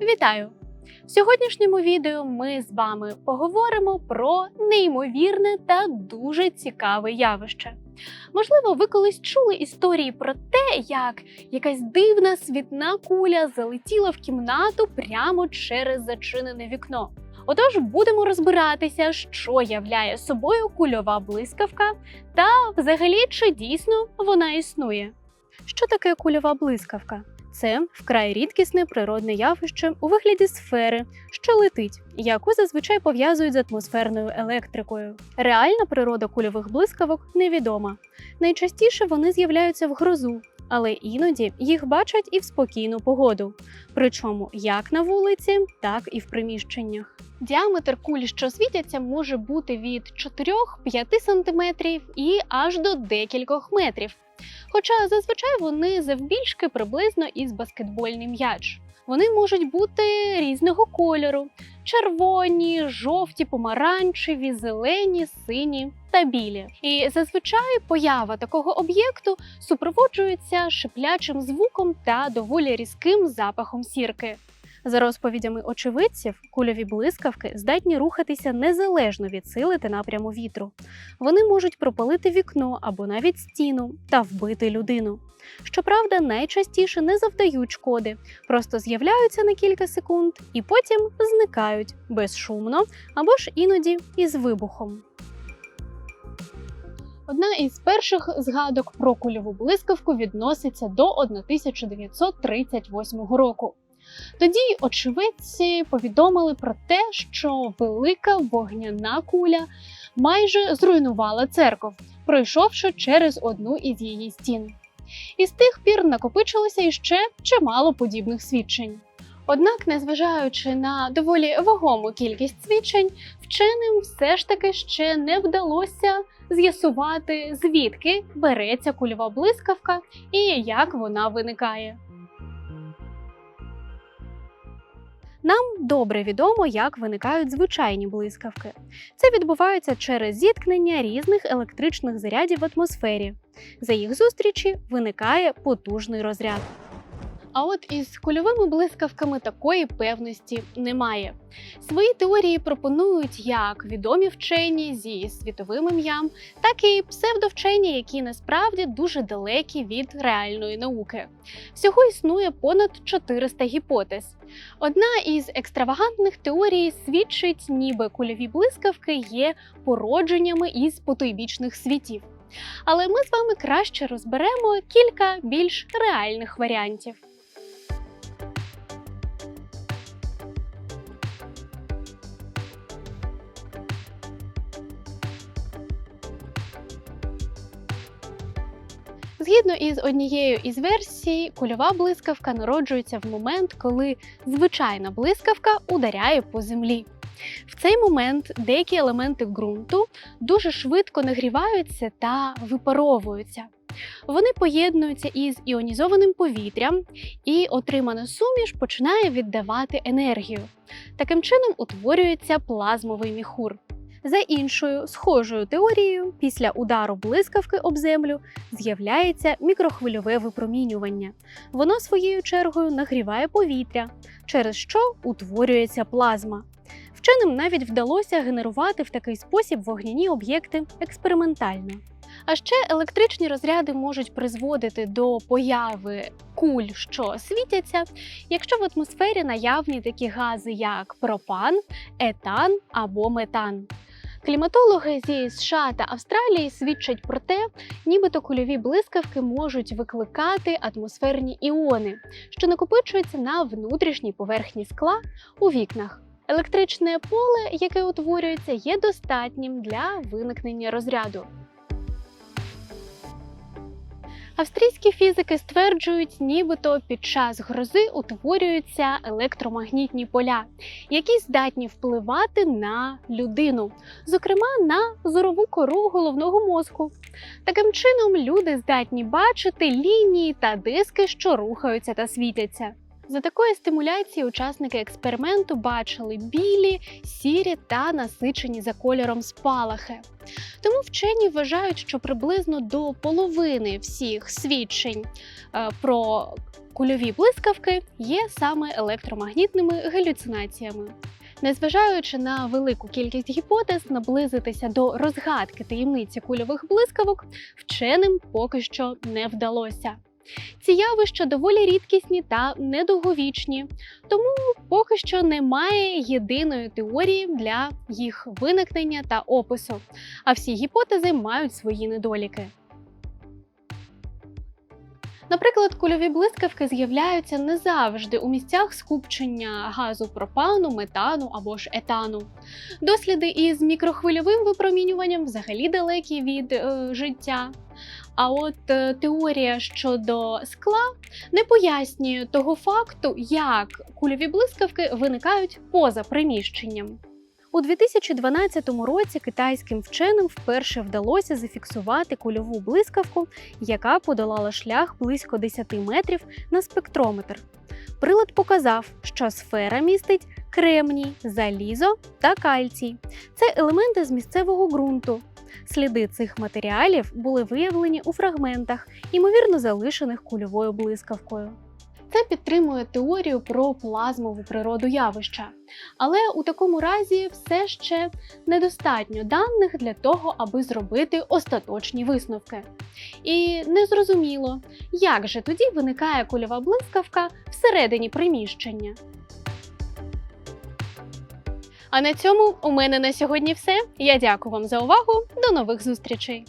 Вітаю! В сьогоднішньому відео ми з вами поговоримо про неймовірне та дуже цікаве явище. Можливо, ви колись чули історії про те, як якась дивна світна куля залетіла в кімнату прямо через зачинене вікно. Отож, будемо розбиратися, що являє собою кульова блискавка, та взагалі чи дійсно вона існує. Що таке кульова блискавка? Це вкрай рідкісне природне явище у вигляді сфери, що летить, яку зазвичай пов'язують з атмосферною електрикою. Реальна природа кульових блискавок невідома. Найчастіше вони з'являються в грозу, але іноді їх бачать і в спокійну погоду, причому як на вулиці, так і в приміщеннях. Діаметр куль, що світяться, може бути від 4-5 см і аж до декількох метрів. Хоча зазвичай вони завбільшки приблизно із баскетбольний м'яч. Вони можуть бути різного кольору: червоні, жовті, помаранчеві, зелені, сині та білі. І зазвичай поява такого об'єкту супроводжується шиплячим звуком та доволі різким запахом сірки. За розповідями очевидців, кульові блискавки здатні рухатися незалежно від сили та напряму вітру. Вони можуть пропалити вікно або навіть стіну та вбити людину. Щоправда, найчастіше не завдають шкоди, просто з'являються на кілька секунд і потім зникають безшумно або ж іноді із вибухом. Одна із перших згадок про кульову блискавку відноситься до 1938 року. Тоді очевидці повідомили про те, що велика вогняна куля майже зруйнувала церков, пройшовши через одну із її стін. І з тих пір накопичилося іще чимало подібних свідчень. Однак, незважаючи на доволі вагому кількість свідчень, вченим все ж таки ще не вдалося з'ясувати, звідки береться кульова блискавка і як вона виникає. Нам добре відомо, як виникають звичайні блискавки. Це відбувається через зіткнення різних електричних зарядів в атмосфері. За їх зустрічі виникає потужний розряд. А от із кульовими блискавками такої певності немає. Свої теорії пропонують як відомі вчені зі світовим ім'ям, так і псевдовчені, які насправді дуже далекі від реальної науки. Всього існує понад 400 гіпотез. Одна із екстравагантних теорій свідчить, ніби кульові блискавки є породженнями із потойбічних світів. Але ми з вами краще розберемо кілька більш реальних варіантів. Згідно із однією із версій, кульова блискавка народжується в момент, коли звичайна блискавка ударяє по землі. В цей момент деякі елементи ґрунту дуже швидко нагріваються та випаровуються. Вони поєднуються із іонізованим повітрям, і отримана суміш починає віддавати енергію. Таким чином утворюється плазмовий міхур. За іншою схожою теорією, після удару блискавки об землю з'являється мікрохвильове випромінювання. Воно своєю чергою нагріває повітря, через що утворюється плазма. Вченим навіть вдалося генерувати в такий спосіб вогняні об'єкти експериментально. А ще електричні розряди можуть призводити до появи куль, що світяться, якщо в атмосфері наявні такі гази, як пропан, етан або метан. Кліматологи зі США та Австралії свідчать про те, нібито кульові блискавки можуть викликати атмосферні іони, що накопичуються на внутрішній поверхні скла у вікнах. Електричне поле, яке утворюється, є достатнім для виникнення розряду. Австрійські фізики стверджують, нібито під час грози утворюються електромагнітні поля, які здатні впливати на людину, зокрема на зорову кору головного мозку. Таким чином, люди здатні бачити лінії та диски, що рухаються та світяться. За такої стимуляції учасники експерименту бачили білі, сірі та насичені за кольором спалахи. Тому вчені вважають, що приблизно до половини всіх свідчень е, про кульові блискавки є саме електромагнітними галюцинаціями. Незважаючи на велику кількість гіпотез, наблизитися до розгадки таємниці кульових блискавок вченим поки що не вдалося. Ці явища доволі рідкісні та недовговічні, тому поки що немає єдиної теорії для їх виникнення та опису, а всі гіпотези мають свої недоліки. Наприклад, кульові блискавки з'являються не завжди у місцях скупчення газу пропану, метану або ж етану. Досліди із мікрохвильовим випромінюванням взагалі далекі від е, життя. А от е, теорія щодо скла не пояснює того факту, як кульові блискавки виникають поза приміщенням. У 2012 році китайським вченим вперше вдалося зафіксувати кульову блискавку, яка подолала шлях близько 10 метрів на спектрометр. Прилад показав, що сфера містить кремній, залізо та кальцій. Це елементи з місцевого ґрунту. Сліди цих матеріалів були виявлені у фрагментах, ймовірно залишених кульовою блискавкою. Це підтримує теорію про плазмову природу явища. Але у такому разі все ще недостатньо даних для того, аби зробити остаточні висновки. І незрозуміло, як же тоді виникає кульова блискавка всередині приміщення. А на цьому у мене на сьогодні все. Я дякую вам за увагу. До нових зустрічей!